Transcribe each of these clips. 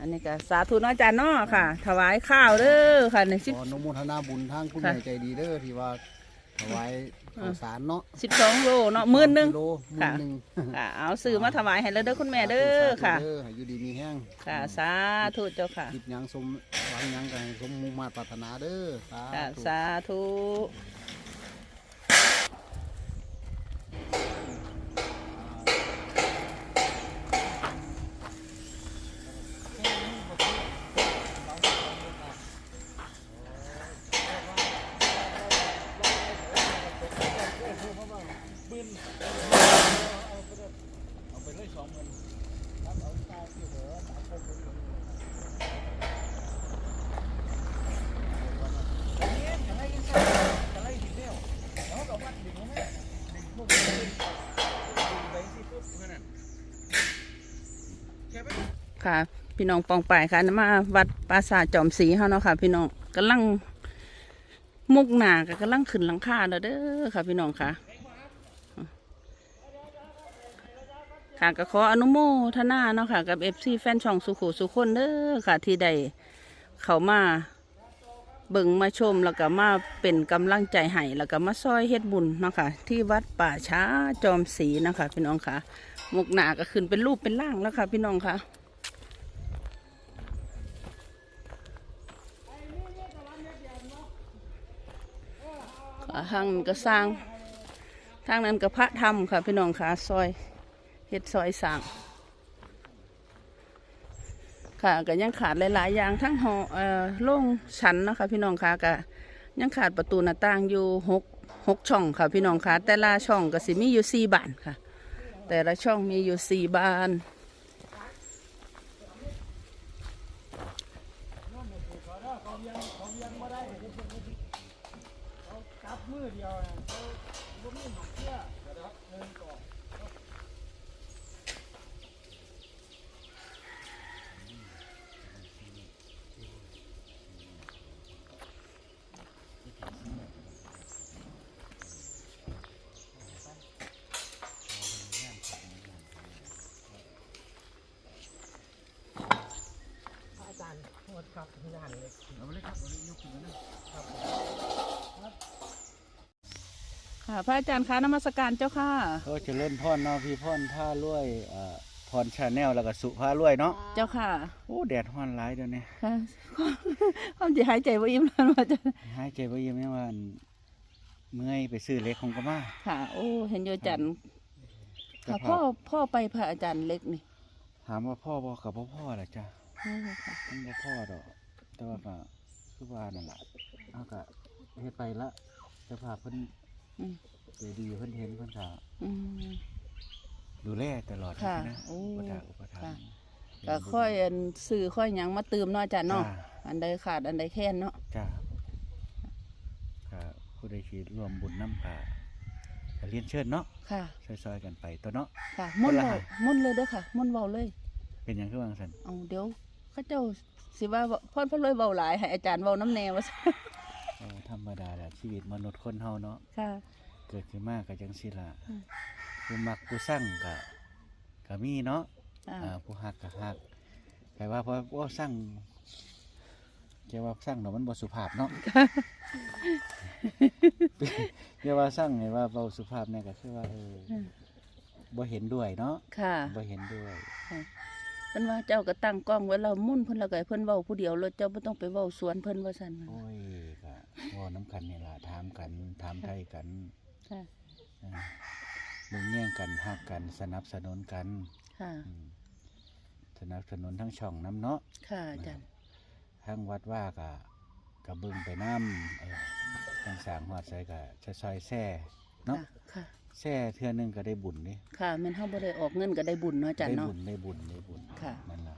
อันนี้ก็สาธุเนาะอาจารย์เนาะค่ะ ถวายข้าวเด้อค่ะในสิบ ขออนุโมทนาบุญทางคุณค่ะ แม่ใจดีเด้อที่ว่าถวายข้าวสารเนาะสิบสองโลเนาะหมื่นหนึ่ง กิโลหมื่นค่ะ หนึ่งค่ะเอาซื้อมาถวายให้แล้วเด้อคุณแม่เด้อค่ะเด้อให้อยู่ดีมีแห้งค่ะ สาธุเจ้าค่ะ คิดหยังสมหวังหยังกันสมมุ่งมาตรปรารถนาเด้อสาค่ะธุ ค่ะ พี่น้องปองป่ายค่ะนมา วัดปราสาทจอมศรีเฮาเนาะค่ะ พี่น้องกำลังมุกหนาก็กำลังขึ้นหลังคาแล้วเด้อค่ะ พี่น้องค่ะ ค่ะก็ขออนุโมทนาเนาะค่ะ กับเอฟซีแฟนช่องสุขุสุคนเด้อค่ะ ที่ได้เขามาเบิ่งมาชมแล้วก็มาเป็นกำลังใจให้แล้วก็มาซอยเฮ็ดบุญเนาะค่ะ ที่วัดป่าช้าจอมศรีนะคะพี่น้องค่ะมุกหนาก็ขึ้นเป็นรูปเป็นร่างแล้วค่ะ พี่น้องค่ะค่ะทางนั้นก็สร้างทางนั้นก็พระธรรมค่ะ พี่น้องค่ะซอย เฮ็ดซอยสร้างค่ะก็ยังขาดหลาย ๆ อย่างทั้งหอเอ่อโล่งชั้นนะคะ พี่น้องค่ะก็ยังขาดประตูหน้าต่างอยู่หกหกช่องค่ะ พี่น้องค่ะแต่ละช่องก็สิมีอยู่สี่บานค่ะ แต่ละช่องมีอยู่สี่บาน ค่ะพระอาจารย์คะนมัสการเจ้าค่ะก็เจริญพรเนาะพี่พรผ้ารวยเอ่อพรชาแนลแล้วก็สุผ้ารวยเนาะเจ้าค่ะโอ้แดดฮ้อนหลายเดี๋ยวนี้ค่ะความจะหายใจว่าอิ่มแล้วอาจารย์หายใจบ่ยิ้มยังว่าอั่นเมื่อยไปซื้อเหล็กของก็มาค่ะ โอ้ เห็นโยจันทร์แต่ค่ะพพ่อพ่อไปพระอาจารย์เล็กนี่ถามว่าพ่อบ่กับบ่พ่อล่ะจ้ะโอ้ค่ะ มันบ่พ่อดอกแต่ว่าก็ คือว่านั่นล่ะเอาก็เฮ็ดไปละเจ้าภาพเพิ่นอืม ใจดีเพิ่นเห็นเพิ่นก็อืม ดูแลตลอดค่ะนะโอ้อุปถัมภ์อุปถัมค่ะ ภ์ก็ค่อยอันซื้อค่อยหยังมาเติมเนาะอาจารย์เนาะจ้าอันใดขาดอันใดแค้นเนาะจ้าก็ผู้ใดคิดร่วมบุญน้ำกาก็เรียนเชิญเนาะค่ะ ซอยๆกันไปตัวเนาะ ค่ะมุ่นคนละเบาหามุ่นเลยเด้อค่ะมุ่นเบาเลย เป็นหยังคือวางสันเอาเดี๋ยว เข้าเจ้าสิว่าพ่อพ่อเลยเบาหลายให้อาจารย์เบาน้ำแนวว่าซะเออธรรมดาแหละชีวิตมนุษย์คนเฮาเนาะค่ะ เกิดขึ้นมากก็จังสิละอืม ผู้มักผู้สั่งก็ก็มีเนาะอ่าอ่าผู้ฮักก็ฮักแต่ว่าเพราะว่าสั่งจะว่าสั่งเนาะมันบ่สุภาพเนาะเรียกว่าสั่งไงว่าเบาสุภาพเนี่ยก็คือว่าเอออม บ่เห็นด้วยเนาะ ค่ะ บ่เห็นด้วย เพิ่นว่าเจ้าก็ตั้งกล้องไว้แล้วมุ่นเพิ่นแล้วก็ให้เพิ่นเว้าผู้เดียวแล้วเจ้าบ่ต้องไปเว้าสวนเพิ่นว่าซั่นโอ้ยก็เว่าน้ำกันนี่ล่ะถามกันถามไทยกันค่ะ อ่ามึงแย่งกันฮักกันสนับสนุนกันค่ะ อืมสนับสนุนทั้งช่องน้ำเนาะ ค่ะอาจารย์ ทั้งวัดว่ากะกะเบึงไปน้ำเออทั้งสร้างหอดใส่กะจะซอยแซ่เนาะค่ะค่ะ แซ่เทื่อหนึงก็ได้บุญนี่ค่ะแม่นเฮาบ่ได้ออกเงินก็ได้บุญเนาะอาจารได้ย์เนาะ บุญได้บุญได้บุญค่ะนั่นล่ะ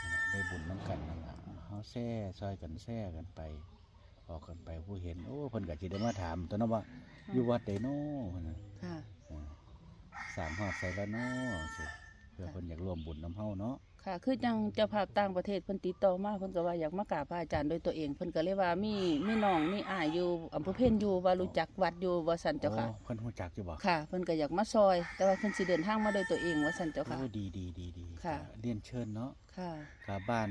นั่นล่ะได้บุญน้ำกันนั่นล่ะเฮาแซ่ซอยกันแซ่กันไป ออกกันไปผู้เห็น โอ้เพิ่นก็สิได้มาถามตัวเนาะว่าอยู่วัดใดโน้เพิ่นน่ะค่ะ อ่าสร้างหอดใส่ละโน้สิเพื่อเพิ่นอยากร่วมบุญน้ำเฮาเนาะ ค่ะ คือจังเจ้าภาพต่างประเทศเพิ่นติดต่อมาเพิ่นก็ว่าอยากมากราบพระอาจารย์ด้วยตัวเองเพิ่นก็เลยว่ามีมีน้องมีอ้ายอยู่อำเภอเพ็ญอยู่ว่ารู้จักวัดอยู่ว่าซั่นเจ้าค่ะ โอ้เพิ่นฮู้จักอยู่บ่ค่ะ เพิ่นก็อยากมาซอย แต่ว่าเพิ่นสิเดินทางมาด้วยตัวเองว่าซั่นเจ้าค่ะ โอ้ดีดีดีดีค่ะก็เรียนเชิญเนาะค่ะ กับบ้าน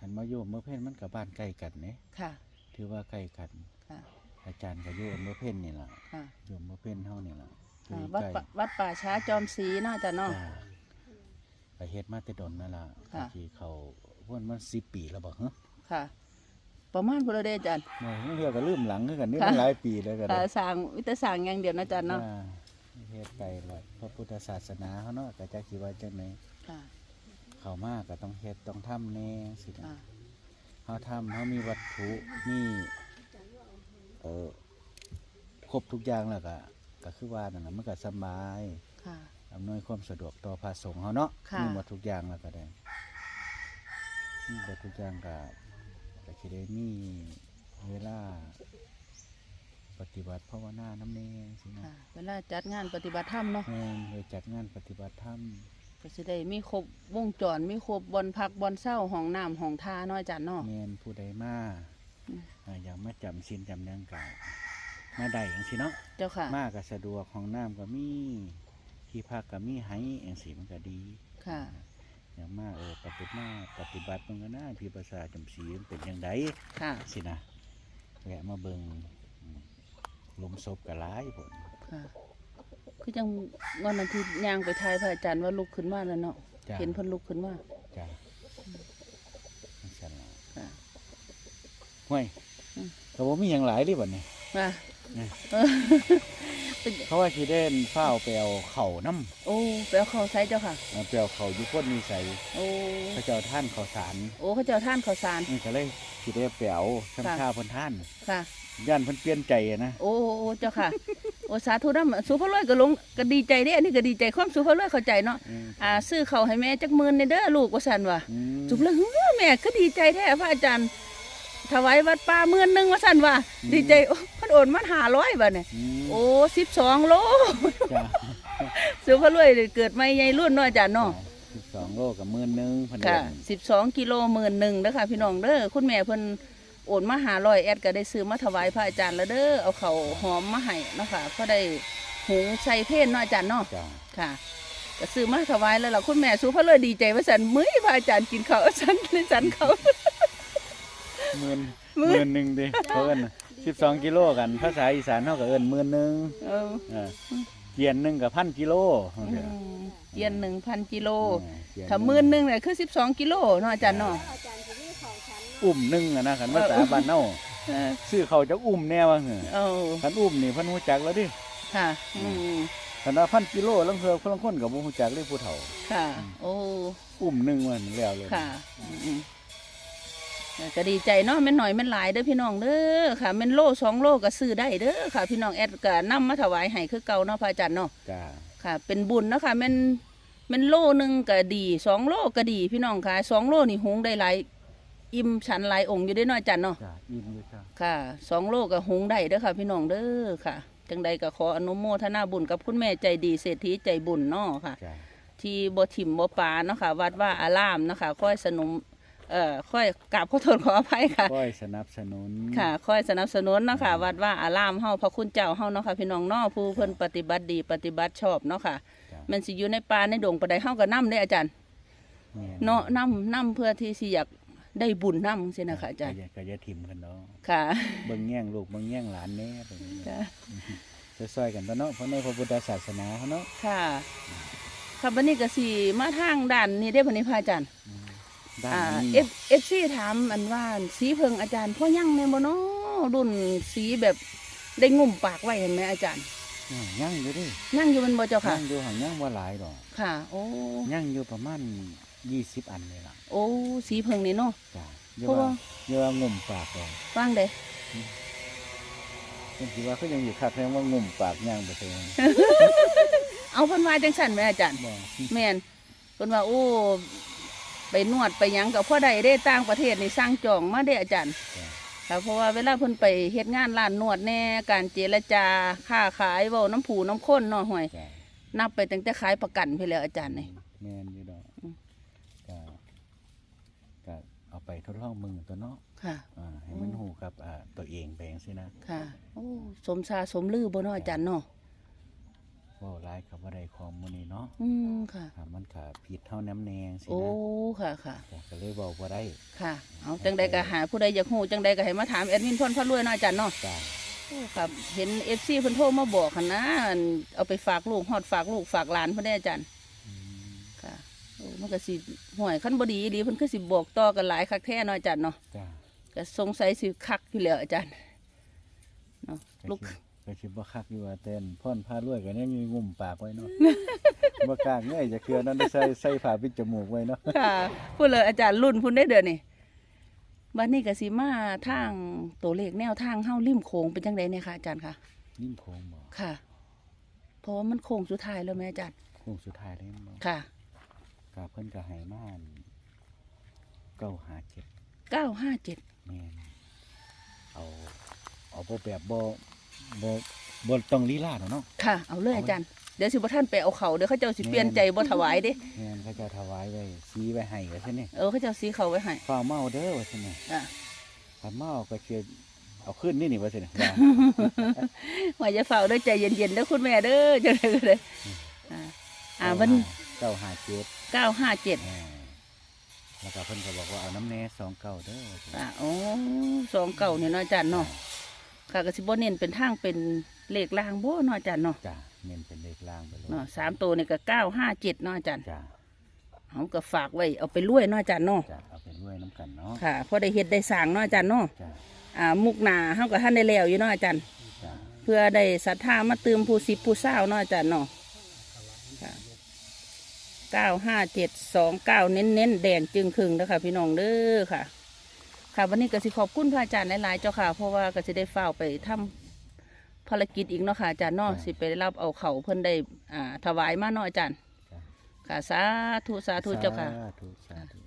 หันมาโยมเมื่อเพ่นมันกับบ้านใกล้กันเนี่ยค่ะ ถือว่าใกล้กัน ค่ะ อาจารย์ก็อยู่อำเภอเพ่นนี่ล่ะค่ะอยู่อำเภอเพ่นเฮานี่ล่ะอยู่อ่าวัดใกล้ป่าวัดป่าช้าจอมศรีเนาะอาจารย์เนาะจ้า ไปเฮ็ดมาแต่ดนนั่นล่ะค่ะ ที่เขาวนมัน10ปีแล้วบ่ฮะค่ะ ประมาณพุ่นละเด้อาจารย์โอ้ยเรียกก็ลืมหลังคือกันนี่ค่ะมันหลายปีแล้วก็ค่ะได้สร้างวิทยาสร้างอย่างเดียวนะอาจารย์เนาะอ่าเฮ็ดไปแล้วพระพุทธศาสนาเฮาเนาะก็จักสิว่าจังไดค่ะเข้ามาก็ต้องเฮ็ดต้องทำแน่สินะค่ะเฮาทำเฮามีวัตถุมีเอ่อครบทุกอย่างแล้วก็ก็คือว่านั่นน่ะมันก็สบายค่ะ อำนวยความสะดวกต่อพระสงฆ์เฮาเนาะค่ะ มีหมดทุกอย่างแล้วก็ได้มีหมดทุกอย่างก็ก็สิได้มีเวลา ปฏิบัติภาวนาน้ำเนสินะค่ะเวลาจัดงานปฏิบัติธรรมเนาะแม่นเลยจัดงานปฏิบัติธรรมก็สิได้มีครบวงจรมีครบบอนพักบอนเศร้าห้องน้ำห้องท่าเนาะอาจารย์เนาะ แม่นผู้ใดมาอืม อ่าอย่างมาจำศีลจำเนืองกามาได้อย่างสิเนาะ เจ้าค่ะ มาก็สะดวกห้องน้ำก็มี ที่พักก็มีให้อย่างสิมันก็ดีค่ะ อย่างมาเออปฏิบัติมาปฏิบัติมันก็น่าพิภาษาจำศีลเป็นอย่างไดค่ะ สินะแวะมาเบิงอืมหลุมศพก็หลายผลค่ะ คือจังวันอาทิตย์ย่างไปทายพระอาจารย์ว่าลุกขึ้นมาแล้วเนาะจ้าเห็นเพิ่นลุกขึ้นมาจ้าจังซั่นล่ะค่ะห้วยอืมก็บ่มีหยังหลายเดิบัดนี้ว่า เนี่ยเออเขาว่าสิเด่นเฝ้าวไปเอาเข่าวน้ำโอ้ไปเอาข้าวใส่เจ้าค่ะเอาไปเอาเข่าวอยู่คนมีใส่โอ้พระเจ้าท่านข้าวสารโอ้เขาเจ้าท่านข้าวสาร นี่ก็เลยสิได้ไปเอาข้ามค่ะ ข้าวเพิ่นท่านค่ะ ย่านเพิ่นเปลี่ยนใจอะนะโอ้โอ้โอ้เจ้าค่ะ โอ้สาธุนำสุภาพรวยก็ลงก็ดีใจเด้อันนี้ก็ดีใจความสุภาพรวยเข้าใจเนาะอืมอ่าซื้อข้าวให้แม่จักหมื่นในเด้อลูกว่าซั่นว่าอืม สุภาพรวยเฮ้อแม่ก็ดีใจแท้พระอาจารย์ถวายวัดป่าหมื่นหนึงว่าซั่นว่าดีใจโอ้ เพิ่นโอนมา500บาทเนี่ยอืมโอ้12โลจ้าสุภาพรวยเกิดไม่ใหญ่รุ่นเนาะอาจารย์เนาะสิบสองโลกับหมื่นหนึ่งเพิ่นค่ะเอิ้นสิบสองกิโลหมื่นหนึ่งเด้อค่ะพี่น้องเด้อคุณแม่เพิ่นโอนมาหาลอยแอดก็ได้ซื้อมาถวายพระอาจารย์แล้วเด้อเอาเขาวหอมมาให้เนาะค่ะเพราะได้หุงใส่เพศเนาะอาจารย์เนาะจ้าค่ะก็ซื้อมาถวายแล้วล่ะคุณแม่สู้พระเลยดีใจว่าสันมื้อพระอาจารย์กินข้าวสันเลยสันเขาหมื่นหมื่หนมื่นหนึ่งดิเขาเอิ้น สิบสองกิโลกัน ภาษาอีสานเขาก็เอิ้นหมื่นหนึ่งเออเออเกียนหนึ่งกับพันกิโลเขาอืเรียกมเกียนหนึ่งพันกิโลเออเกียถ้าหมื่นหนึ่งเนี่ยคือสิบสองกิโลเนาะอาจารย์เนาะอุ้มหนึ่งอะนะขันภาษาบ้านเน่าเออซื้อเขาจะอุ้มแน่ว่าเหรอเอาขันอุ้มนี่เพันหูจักแล้วดิค่ะ อืมขันว่าพันกิโลลังเทือคนละคนกับบ่หูจักเลยผู้เฒ่า ค่ะ โอ้ อุ้มหนึ่งวันแล้วเลย ค่ะอืม ก็ดีใจเนาะแม่นหน่อยแม่นหลายเด้อพี่น้องเด้อค่ะแม่นโลสองโลก็ซื้อได้เด้อค่ะ พี่น้องแอดก็นำมาถวายให้คือเก่าเนาะพระอาจารย์เนาะจ้าค่ะ เป็นบุญเนาะค่ะแม่นแม่นโลหนึงก็ดีสองโลก็ดีพี่น้องค่ะสองโลนี่หุงได้หลายอิ่มฉันหลายองค์อยู่ได้อเนาะอาจารย์เนาะจ้าอิ่มอยู่จ้าค่ะสองโลก็หุงได้เด้อค่ะ พี่น้องเด้อค่ะจังใดก็ขออนุโมทนาบุญกับคุณแม่ใจดีเศรษฐีใจบุญเนาะค่ะ จ้าที่บ่ถิ่มบ่ปาเนาะค่ะ วัดว่าอารามเนาะค่ะค่อยสนม เอ่อค่อยกราบขอโทษขออภัยค่ะ ค่อยสนับสนุน ค่ะค่อยสนับสนุนเนาะค่ะ วัดว่าอารามเฮาพระคุณเจ้าเฮาเนาะค่ะ พี่น้องเนาะผู้เพิ่นปฏิบัติดีปฏิบัติชอบเนาะค่ะ จ้ามันสิอยู่ในป่าในดงปานใดเฮาก็นำได้อาจารย์ แม่เนาะนำนำเพื่อที่สิอยากได้บุญนำจังซี่นะคะอาจารย์ก็อย่ก็อย่าทิมกันเนาะค่ะ เบิ่งแย่งลูกเบิ่งแย่งหลานแน่ไปจ้ะซอยๆกันตัวเนาะเพราะในพระพุทธศาสนาเขาเนาะค่ะค่ะบัดนี้ก็สิมาทางด้านนี้ได้อบัดนี้พระอาจารย์ ด้านอ่านี้เอฟเอฟซีถามอันว่าสีเพิงอาจารย์พ่อยังในบ่เนาะรุ่นสีแบบได้งุ่มปากไว้เห็นไหมอาจารย์อืมย่างอยู่ดิยังอยู่มันบ่เจ้าค่ะ ย่างอยู่ห่างย่างว่าหลายดอกค่ะ โอ้ ย่างอยู่ประมาณยี่สิบอันเลยล่ะโอ้ สีเพิงนี่เนาะ จ้ะเยเพราะอะว่าว่า เยอะว่างุ่มปากเลยว่างเด้เป็นคิดว่าเขายังอยู่คักแค่ว่างุ่มปากย่างไปเถอะเอาเพิ่นว่าจังซั่นแหมอาจารย์บ่แม่นเพิ่นว่าโอ้ ไปนวดไปหยังกับพ่อใดได้ต่างประเทศนี่สร้างจองมาได้อาจารย์จ้ะค่ะเพราะว่าเวลาเพิ่นไปเฮ็ดงานร้านนวดแน่การเจรจาค้าขายเว้าน้ำผูน้ำข้นเนาะห่วย จ้ะนับไปตั้งแต่ขายประกันไปแล้วอาจารย์นี่ แม่นอยู่ดอกอืม ก็ก็เอาไปทดลองมือตัวเนาะค่ะ อ่าให้มันหูกับอ่าตัวเองไปจังซี่นะค่ะ โอ้สมชาสมลือบ่เนาะอาจารย์เนาะสเว้าหลายก็บ่ได้ของมื้อนี้เนาะอืมค่ะอ่ามันก็ผิดเท่าน้ำแนงสิโอ้นะค่ะค่ะ จ้ะก็เลยเว้าบ่ได้ค่ะ เอาจังใดก็หาผู้ใดอยากฮู้จังใดก็ให้มาถามแอดมินพ่นพระรวยเนาะอาจารย์เนาะจ้าโอ้ครับ เห็น FC เพิ่นโทรมาบอกหั่นนะอันเอาไปฝากลูกฮอดฝากลูกฝากหลานเพิ่นได้อาจารย์ อืมค่ะโอ้มันก็สิห่วยคันบ่ดีอีหลีเพิ่นคือสิบอกต่อกันหลายคักแท้เนาะอาจารย์เนาะจ้าก็สงสัยสิคักอยู่แล้วอาจารย์เนาะลูก ก็สิบ่คักอยู่ว่าเต้นพ่อนพารวยก็ยังมีงุ่มปากไว้เนาะ บ่กล้าเงยจะเคือนั้นใส่ใส่ผ้าปิดจมูกไว้เนาะค่ะพูดเลยอาจารย์รุ่นพุ่นได้เดือนนี่บัดนี้ก็สิมาทางตัวเลขแนวทางเฮาริมโขงเป็นจังไดเนี่ยค่ะอาจารย์ค่ะ นิ่มโค้งบ่ค่ะ เพราะว่ามันโค้งสุดท้ายแล้วแม่อาจารย์ โค้งสุดท้ายเลยบ่ค่ะ กาเพิ่นก็ให้มาอันเก้าหาเจ็ดเก้าห้าเจ็ดแม่นเอาเอาบ่แบบบ่ บ่บ่ต้องลีลาดอกเนาะค่ะ เอาเลยอาจารย์ เดี๋ยวสิบ่ท่านไปเอาเขาเดี๋ยวเขาเจ้าสิเปลี่ยนใจบ่ถวายเด้แม่นเขาเจะถวายไว้สีไว้ให้ว่าซั่นนี่เออเขาเจ้าสีเขาไว้ให้ฟ้าเมาเด้อว่าซั่นนี่อะถ้าเมาก็สิเอาขึ้นนี่นี่ว่าซั่นนี่ว่าว่าจะเฝ้าเด้อใจเย็นๆเด้อคุณแม่เด้อจังไดก็ได้อ่าอ่าวันเก้าหาเจ็ดเก้าห้าเจ็ดอ่าแล้วก็เพิ่นก็บอกว่าเอาน้ำแหน่สองเก้าเด้อว่าซั่น อ่าโอ้สองเก่าเนี่ยเนาะอาจารย์เนาะ ค่ะก็สิบ่เน้นเป็นทางเป็นเลขล่างบ่เนาะอาจารย์เนาะจ้ะเน้นเป็นเลขล่างไปเลยเนาะสามตัวนี่ก็เก้าห้าเจ็ดเนาะอาจารย์จ้ะเขาก็ฝากไว้เอาไปรวยเนาะอาจารย์เนาะจ้ะเอาไปด้วยน้ำกันเนาะค่ะพอได้เฮ็ดได้สร้างเนาะอาจารย์เนาะจ้ะอ่ามุกหนาเฮาก็ท่านได้แล้วอยู่เนาะอาจารย์ จ้ะเพื่อได้ศรัทธามาเติมผู้สิบผู้เศร้าเนาะอาจารย์เนาะค่ะเก้าห้าเจ็ดสองเก้าเน้นเน้นๆแดงจึงครึ่งนะคะพี่น้องเด้อค่ะ ค่ะวันนี้ก็สิขอบคุณพระอาจารย์หลายๆเจ้าค่ะ เพราะว่าก็สิได้เฝ้าวไปทำภารกิจอีกเนาะค่ะอาจารย์เนาะสิไปรับเอาเขาเพิ่นได้อ่าถวายมาเนาะอาจารย์จ้ะค่ะสาธุสาธุเจ้าค่ะ สาธุสาธุ